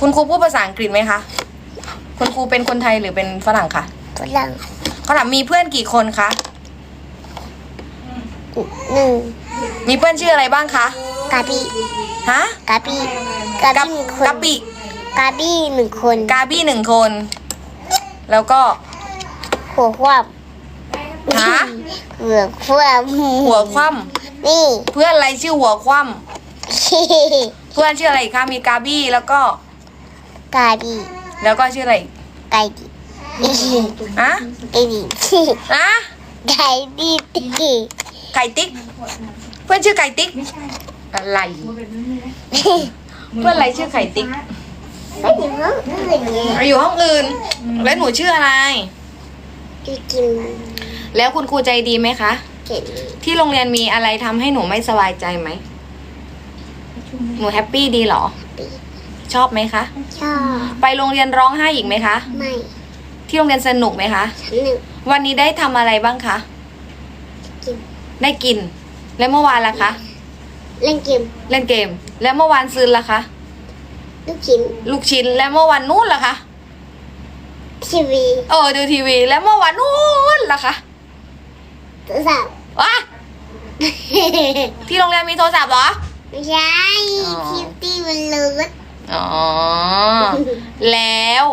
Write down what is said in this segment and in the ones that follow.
คุณครูพูดภาษาอังกฤษไหมคะ คุณครูเป็นคนไทยหรือเป็นฝรั่งคะฝรั่งเขาถามมีเพื่อนกี่คนคะ หนึ่งมีเพื่อนชื่ออะไรบ้างคะ กาบีฮะกาบีกากับีหนึ่งคนกะปิกาบีหนึ่งคนกาบี้หนึ่งคน แล้วก็ หัวคว่ฮะำหัวคว่ำหัวคว่นี่ำเพื่อนอะไรชื่อหัวคว่ำเพื่อนชื่ออะไรอีกคะ มีกาบี้แล้วก็ กาบีแล้วก็ชื่ออะไรอีกไก่ดีอะไก่ดีอะไก่ดีตีไก่ติ๊ก เพื่อนชื่อไก่ติ๊กอะไรเพื่อนอะไรชื่อไก่ติ๊กไม่ถึงห้องอื่นไงอยู่ห้องอื่น แล้วหนูชื่ออะไรจะกินแล้วคุณครูใจดีไหมคะเก็บที่โรงเรียนมีอะไรทำให้หนูไม่สบายใจไหม หนูแฮปปี้ดีเหรอ ชอบไหมคะ ชอบ ไปโรงเรียนร้องไห้อีกไหมคะ ไม่ ที่โรงเรียนสนุกไหมคะฉันหนึ่งวันนี้ได้ทำอะไรบ้างคะ กิน ได้กิน แล้วเมื่อวานล่ะคะ เล่นเกม เล่นเกม แล้วเมื่อวานซืนล่ะคะ ลูกชิ้น ลูกชิ้น แล้วเมื่อวันนู้นล่ะคะ ทีวี เออดูทีวี แล้วเมื่อวันนู้นล่ะคะโทรศัพท์ว้าที่โรงเรียนมีโทรศัพท์เหรอ ไม่ใช่อ๋อคิตตี้มันเลิศ อ๋อ แล้ว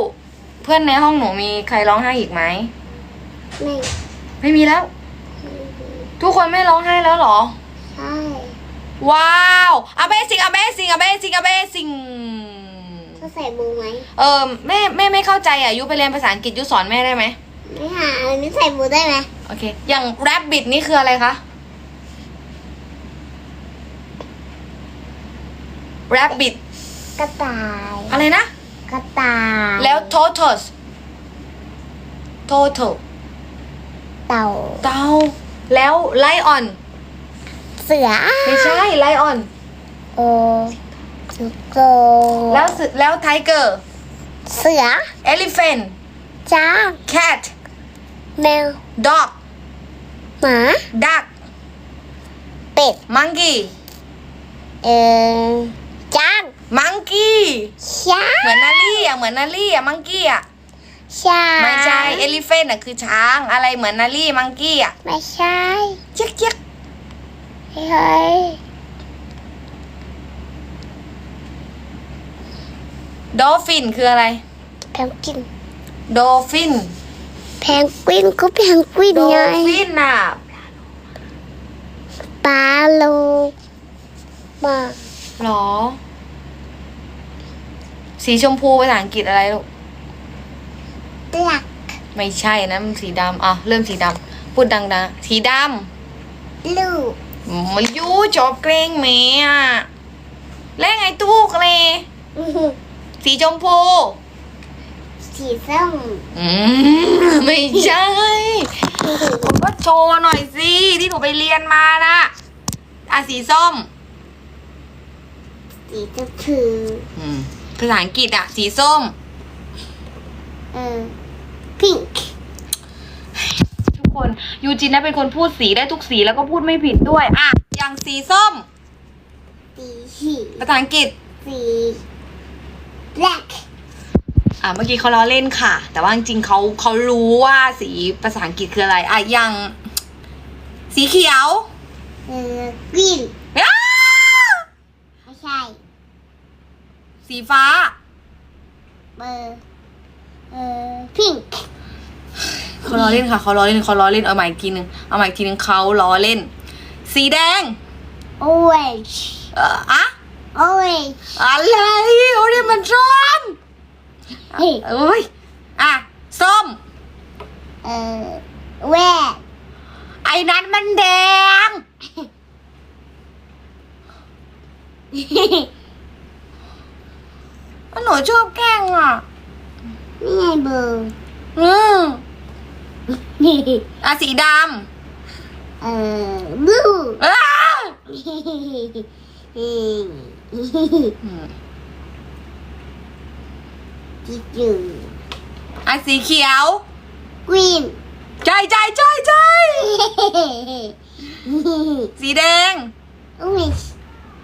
เพื่อนในห้องหนูมีใครร้องไห้อีกไหม ไม่ไม่มีแล้ว ทุกคนไม่ร้องไห้แล้วเหรอ ใช่ว้าว Amazing Amazing Amazing Amazing เขาใส่บูไหมเออแม่แม่ไม่เข้าใจอะยุไปเรียนภาษาอังกฤษยุสอนแม่ได้ไหมไม่หาอันนี้ใส่บูได้ไหมโอเค อย่าง rabbit นี่คืออะไรคะ rabbit ก ระต่าย อะไรนะ กระต่ายแล้ว tortoise total เต่า เต่าแล้ว lion เสือไม่ใช่ lion โอสุโกแล้วเสือแล้ว tiger เสือ elephant จ้าง cat แมว dog หมา duck เป็ด monkey เออจ้าง monkey ช้างเหมือนนาลี่อะเหมือนนาลี่อะ monkey อะช้างไม่ใช่ elephant อะคือช้างอะไรเหมือนนาลี่ monkey อะไม่ใช่เจ๊กเจ๊กเฮ้ย dolphin คืออะไรแพนกวิน dolphin แพนกวินก็แพนกวินไง dolphin อะปลาโลมาหรอ สีชมพูภาษาอังกฤษอะไรลูกตลักไม่ใช่นะมันสีดำอะ เริ่มสีดำพูดดังๆ สีดลูกำมายูจอบเกรงเมอะแล้วไงตู้เกรสีชมพู สีส้มอืมไม่ใช่ผมก็โชว์หน่อยสิ ที่หนูไปเรียนมานะอะสีส้ม สีกระพืออืม ภาษาอังกฤษอะสีส้ม เออพิงค์ทุกคนยูจินนะเป็นคนพูดสีได้ทุกสีแล้วก็พูดไม่ผิดด้วยอะอย่างสีส้ม สีสีภาษาอังกฤษ สี black อะเมื่อกี้เขาล้อเล่นค่ะ แต่ว่าจริงๆเขาเขารู้ว่าสีภาษาอังกฤษคืออะไรอะอย่าง สีเขียว เออ green อ้าไม่ใช่ สีฟ้าเบอร์เออ pink เขาล้อเล่นค่ะเขาล้อเล่นเขาล้อเล่นเอาใหม่อีกทีหนึ่งเอาใหม่อีกทีหนึ่งเขาล้อเล่น สีแดง orange เอ่ออะ orange อะไรโอ้ยมันส้มเฮ้ยเอ้ยอะส้ม เออ red ไอ้นั้นมันแดงห นูชอบแกล้งอะนี่ไงเบอร์อืมนี่อะสีดเออ blue ำอ้าอืมอืมสีจือะสีเขียว green ใจใจใจใจสีแดง orange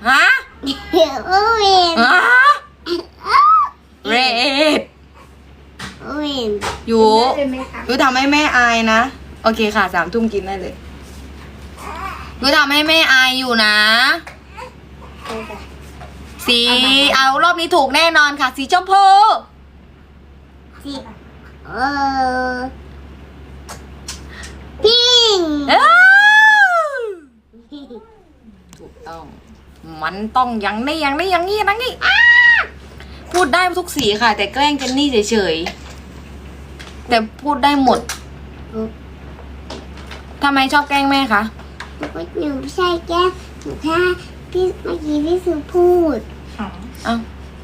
ฮะ orange ฮะได้ไ red เวนยูยูทำให้แม่อายนะ โอเคค่ะสามทุ่มกินได้เลยยูทำให้แม่อายอยู่นะ สีเอารอบนี้ถูกแน่นอนค่ะ สีชมพูสีเออพิงถูกต้อง มันต้องอย่างนี้อย่างนี้อย่างนี้อย่างนี้ พูดได้ทุกสีค่ะ แต่แกล้งเจนนี่เฉยๆแต่พูดได้หมดทำไมชอบแกล้งแม่คะหนูไม่ใช่แก้หนูแค่พี่เมื่อกี้พี่สุพูดเอ้า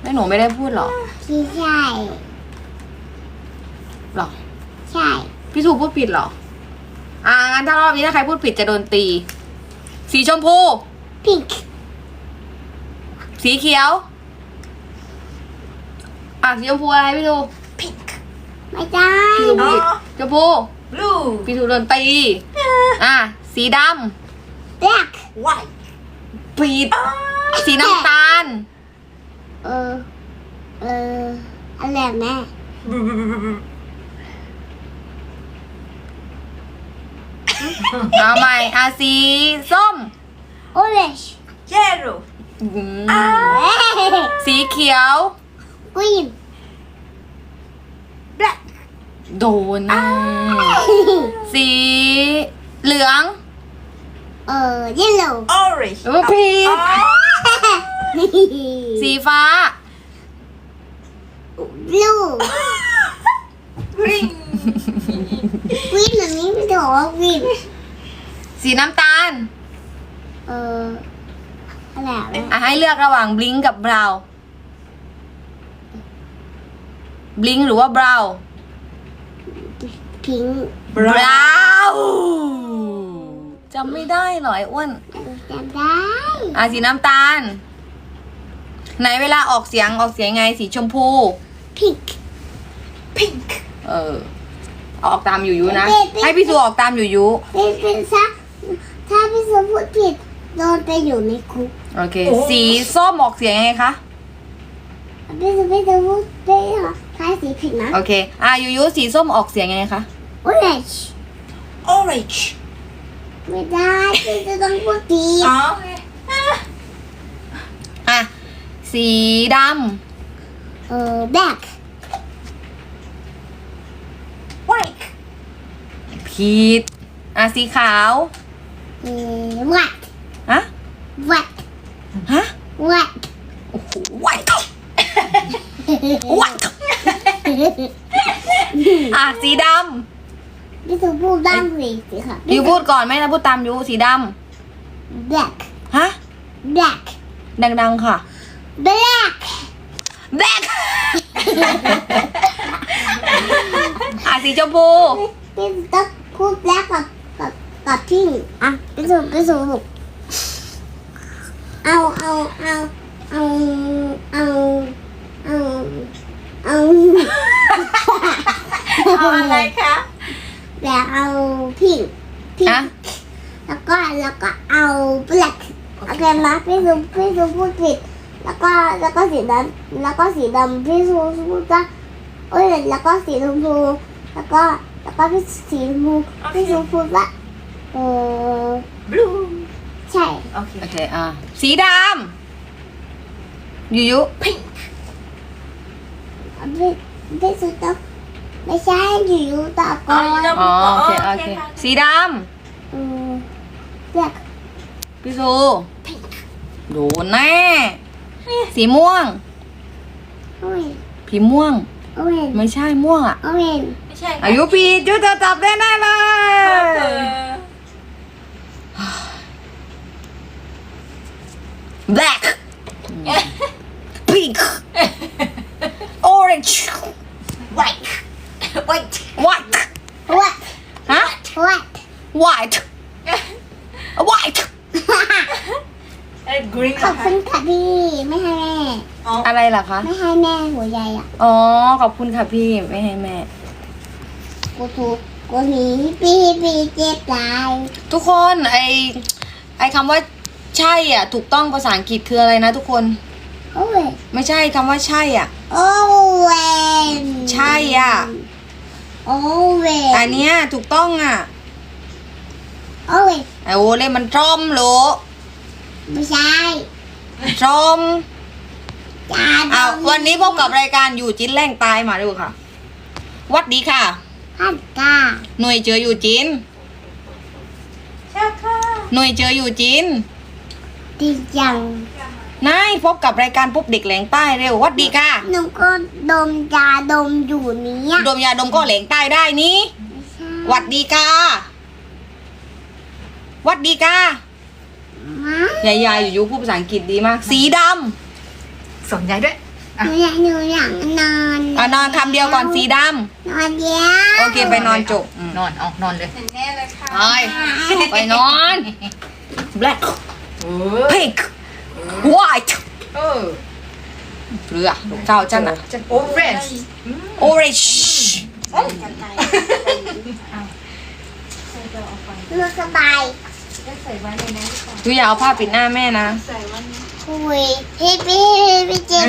แล้วหนูไม่ได้พูดเหรอที่ใช่หรอใช่ พี่ถูกพูดผิดเหรออ่างั้นถ้ารอบนี้ถ้าใครพูดผิดจะโดนตี สีชมพูพิงสีเขียว อะสีชมพูอะไรพี่ถูไม่ได้พี่ถูกผิดชมพู blue พี่ถูกโดนตีอะสีด black white ำผิดสีน้ำตาล เออ เอออะไรแม่เอาใหม่อะสีส้ม orange yellow อืมสีเขียว green โดนแน่สีเหลือง เออ yellow orange เออผิดสีสีฟ้า blue green green แบบนี้ไม่ถูกว่า green สีน้ำตาล เอออะไรอะอะให้เลือกระหว่างบลิงกับบราว บลิงหรือว่าบราวพิงบราวจำไม่ได้เหรอไอ้อ้วนจำได้อะสีน้ำตาล ไหนเวลาออกเสียงออกเสียงไงสีชมพู pink pink เออ ออกตามอยู่ยุนะ ให้พี่สูออกตามอยู่ยุเป็นเป็นซะถ้าพี่สมพูดผิดโดนไปอยู่ในคุกโอเค สีส้มออกเสียงยังไงคะพี่สมพี่สมพูดได้เหรอ ทายสีผิดนะ โอเค อะยูยุสีส้มออกเสียงยังไงคะ orange orange ไม่ได้พี่จะต้องพูดผิดอ๋ออะ สีดเออ black white ำผิด อะ สีขาว เออ white ฮะ white ฮะ white โอ้โห white white อะสีดพี่สมพูดด้านสีสิค่ะำยูพูดก่อนไหมนะพูดตามยูสีด black ำฮะ black ดังๆค่ะ black black อะสีชมพู พี่ต้องพูด black กับกับกับพี่อะพี่สมพี่สมพูดเอาเอาเอาเอาเอาเอา เอาเอาอะไรคะแล้วเอาพิงพิงอะแล้วก็แล้วก็เอา black โอเคไหมพี่ซูพี่ซูพูดผิดแล้วก็แล้วก็สีดำแล้วก็สีดำพี่ซูพูดว่าโอ้ยแล้วก็สีชมพูแล้วก็แล้วก็พี่สีชมพูพี่ซูพูดว่าเออ blue ใช่โอเคโอเคอะสีดำยูยุ pink พี่พี่ซูต้องไม่ใช่อยู่อยู่ตอบอ๋ก่ออนอยู่ตอบอ๋อโอเคโอเคสีดเออ black ำพี่สูโดนแน่สีม่วง โอ้ยผีม่วง โอ้ยไม่ใช่ม่วงอะ โอ้ยไม่ใช่อายุปีดยูจะจับได้แน่เลเอยอ black pink orange white white white what ฮะ what white white เอ้ย green ขอบคุณค่ะพี่ ไม่ให้แม่ อ๋ออะไรล่ะคะ ไม่ให้แม่หัวใหญ่อะอ๋อ ขอบคุณค่ะพี่ไม่ให้แม่ กูถูกกูหนีปีปีเจ็บตายทุกคนไอไอคำว่าใช่อะ ถูกต้องภาษาอังกฤษคืออะไรนะทุกคน โอ้ยไม่ใช่คำว่าใช่อะ โอ้เวนใช่อะ โอเวอันเนี้ยถูกต้องอะโอเวไอโอเล่มันชอมโหลไม่ใช่ชอมจาอ้าววันนี้พบกับรายการอยู่จินแร่งตายมาดูค่ะหวัดดีค่ะพันกาหน่วยเจออยู่จินชาค่ะหน่วยเจออยู่จินดีจัง นายพบกับรายการปุ๊บเด็กแหลงใต้เร็วหวัดดีค่ะ หนูก็ดมยาดมอยู่เนี้ยดมยาดมก็แหลงใต้ได้นี่ไม่ใช่หวัดดีค่ะหวัดดีค่ะมะยายยายอยู่ๆพูดภาษาอังกฤษดีมาก สีดสนใจด้วยหนูอยากหนูอยากนอนำอะนอนคำเดียวก่อนสีดนอนเดียวำโอเคไปนอนจบอืมนอนเอานอนเลยแน่เลยค่ะไปไปนอน black โอ้ pink white เออเรือลูกเจ้าจันอะจะโอเรนจ์ orange หนูสบายดูอย่าเอาผ้าปิดหน้าแม่นะคุยพี่พี่พี่เจม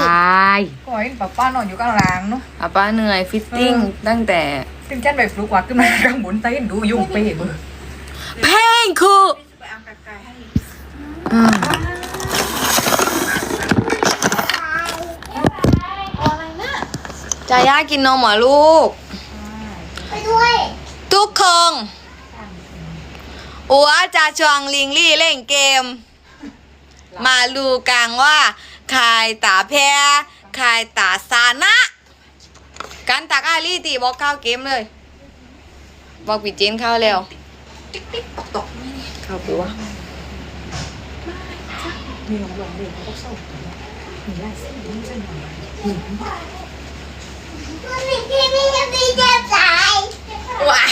วายก็เห็นป้าป้านอนอยู่กลางหลังเนาะอาป้าเหนื่อยฟิตติ้งตั้งแต่ซึ่งฉันไปฟลุกว่าขึ้นมาข้างบนเต้นดูยุ่งไปเห็นเบอร์เพลงคือ อ่าจายากินนมเหรอลูก ไปด้วยทุกคนอัวจะชวงลิงลี่เล่นเกม มาลูกังว่าใครตาแพ้ใครตาซานะ กันตักอาลี่ตีบอกเข้าเกมเลย บอกปิดเจนเข้าแล้วเข้าปัว พี่พี่พี่พี่เจมสายว้า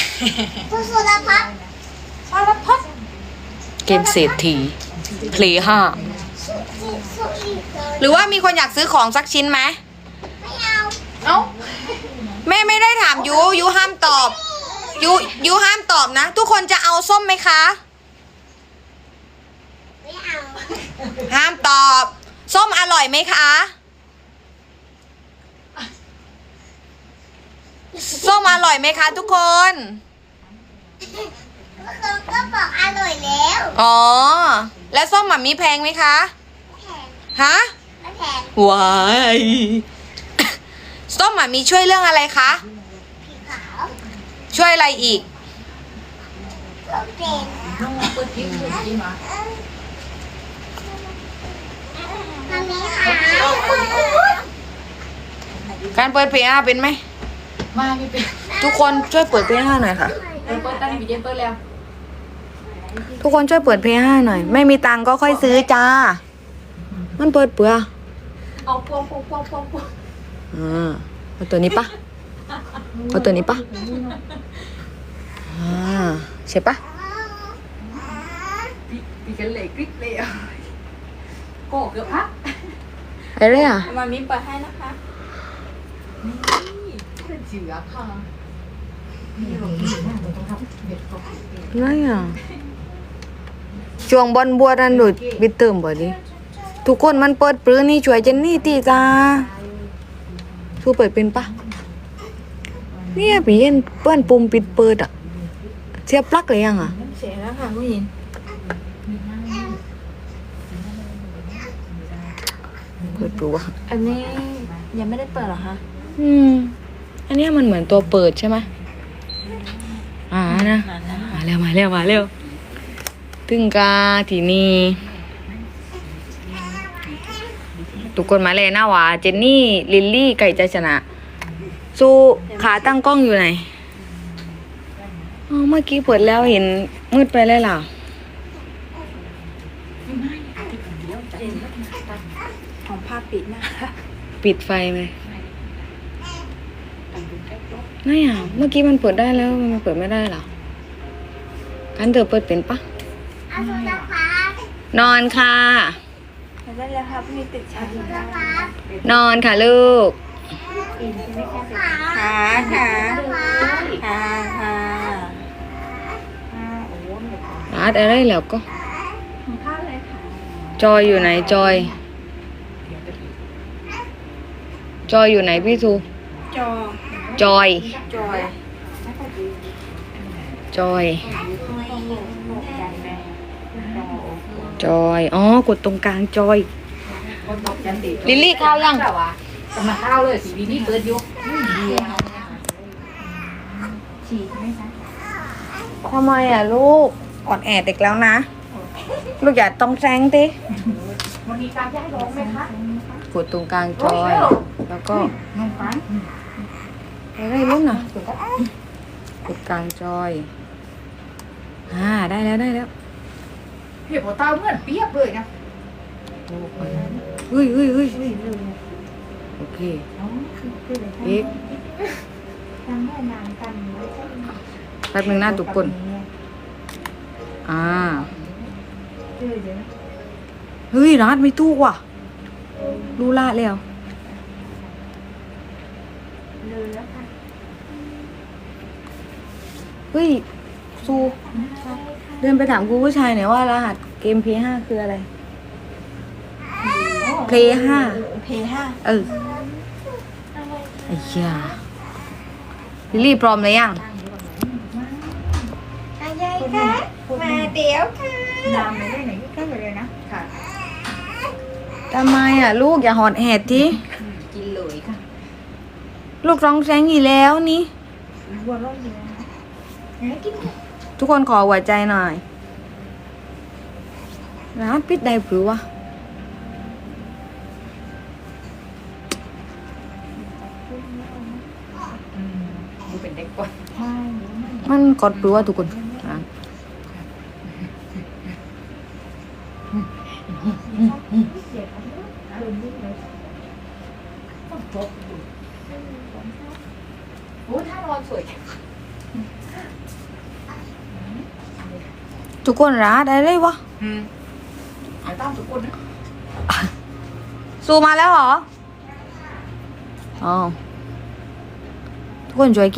ผู้สุรพัฒน์สารพัดเกมเศรษฐีเพลย์ห้าสุอีสุอีเกินหรือว่ามีคนอยากซื้อของสักชิ้นไหมไม่เอาเอ้าแม่ไม่ได้ถามยูยูห้ามตอบยูยูห้ามตอบนะ ทุกคนจะเอาส้มไหมคะ ไม่เอา ห้ามตอบ ส้มอร่อยไหมคะ ส้มอร่อยไหมคะทุกคน ก็ก็บอกอร่อยแล้วอ๋อ แล้วส้มหมามีแพงไหมคะ แพงฮะไม่แพงว้ายส้มหมามีช่วยเรื่องอะไรคะผีขาวช่วยอะไรอีกก็เป็นเปิดทิ้งเปิดทิ้งมามันมีขา การเปิดเพลงเป็นไหม มาไม่เป็นทุกคนช่วยเปิดเพลงหน่อยค่ะ เปิดเปิดตั้งบีเจนเปิดแล้วทุกคนช่วยเปิดเพลงหน่อย ไม่มีตังค์ก็ค่อยซื้อจ้า มันเปิดเปลือเอาพวงพวงพวงพวงพวงอ่าเอาตัวนี้ปะเอาตัวนี้ปะอ่าใช่ปะ ปีปีกันเลยกริ๊บเลยอะ โก้เกือบพักอะไรอะมามีเปิดให้นะคะนี่เป็นเสือค่ะนี่ลงที่หน้าเราต้องทำเบ็ดตกอะไรอะช่วงบอลบัวดันดูดบิดเติมบ่ดิทุกคนมันเปิดปลื้อนี่ช่วยเจนนี่ตีจ้าสู้เปิดเป็นปะเนี่ยปีเย็นเปิ้นปุ่มปิดเปิดอะเสียบปลั๊กเลยยังอะเสียแล้วค่ะผู้หญิง เปิดปลื้อวะอันนี้ยังไม่ได้เปิดหรอคะอืม อันเนี้ยมันเหมือนตัวเปิดใช่ไหมอ่านะ มาเร็วมาเร็วมาเร็วถึงกาทีนี้ทุกคนมาเลยนะว่าเจนนี่ ลิลลี่ไก่ใจชนะ สู้ขาตั้งกล้องอยู่ไหนอ๋อเมื่อกี้เปิดแล้วเห็นมืดไปเลยล่ะของผ้า ปิดนะปิดไฟไหมไม่อะเมื่อกี้มันเปิดได้แล้วมันเปิดไม่ได้เหรอกันเธอเปิดเป็นปะเอาสุรพัฒน์นอนค่ะได้แล้วครับมีติดชาสุรพัฒน์นอนค่ะลูกขาขาขาสุรพัฒน์ขาขาอาร์ตอะไรแล้วก็ของข้าวเลยค่ะจอยอยู่ไหนจอย จอยอยู่ไหนพี่ทูจอจอย จอยจอย จอย อ๋อ กดตรงกลางจอยคนตกจันติลิลลี่ข้าวยังข้าวะจะมาข้าวเลยสีนี้เปิดอยู่ทำไมอะลูกอ่อนแอดอีกแล้วนะ ลูกอย่าต้องแซงติมันมีการย้ายร้องไหมคะ กดตรงกลางจอย แล้วก็น้องฟังอะไรลูกน่ะกดกลางจอยอ่าได้แล้วได้แล้วเห็นหัวเต้าเหมือนเปียบเลยนะเฮ้ยเฮ้ยเฮ้ยโอเคเอ็กแป๊บนึงนะทุกคนอ่าเฮ้ยร้านไม่ตู้ว่ะรู้ละแล้ว เฮ้ยซูเดินไปถามครูผู้ชายหน่อยว่ารหัสเกม P5 คืออะไร Play 5 เพย์ห้าเออไอ้ยาลิลลี่พร้อมเลยยังอะไรคะมาเดี๋ยวค่ะน้ำไม่ได้ไหนก็เลยนะ ค่ะทำไมอะ ลูกอย่าหอดแหดทีกินเลยค่ะ ลูกร้องแซงอีกแล้วนี่บัวร้อนอยู่นะกินทุกคนขอหัวใจหน่อยร้านปิดได้หรือวะดูเป็นเด็กกว่ามันกดหรือวะทุกคนร้านโอ้ท่านอ นสวยทุกคนร้านอะไรวะอืมเอาตั้งทุกคนนะซูมาแล้วเหรอ อ๋อ ทุกคนช่วย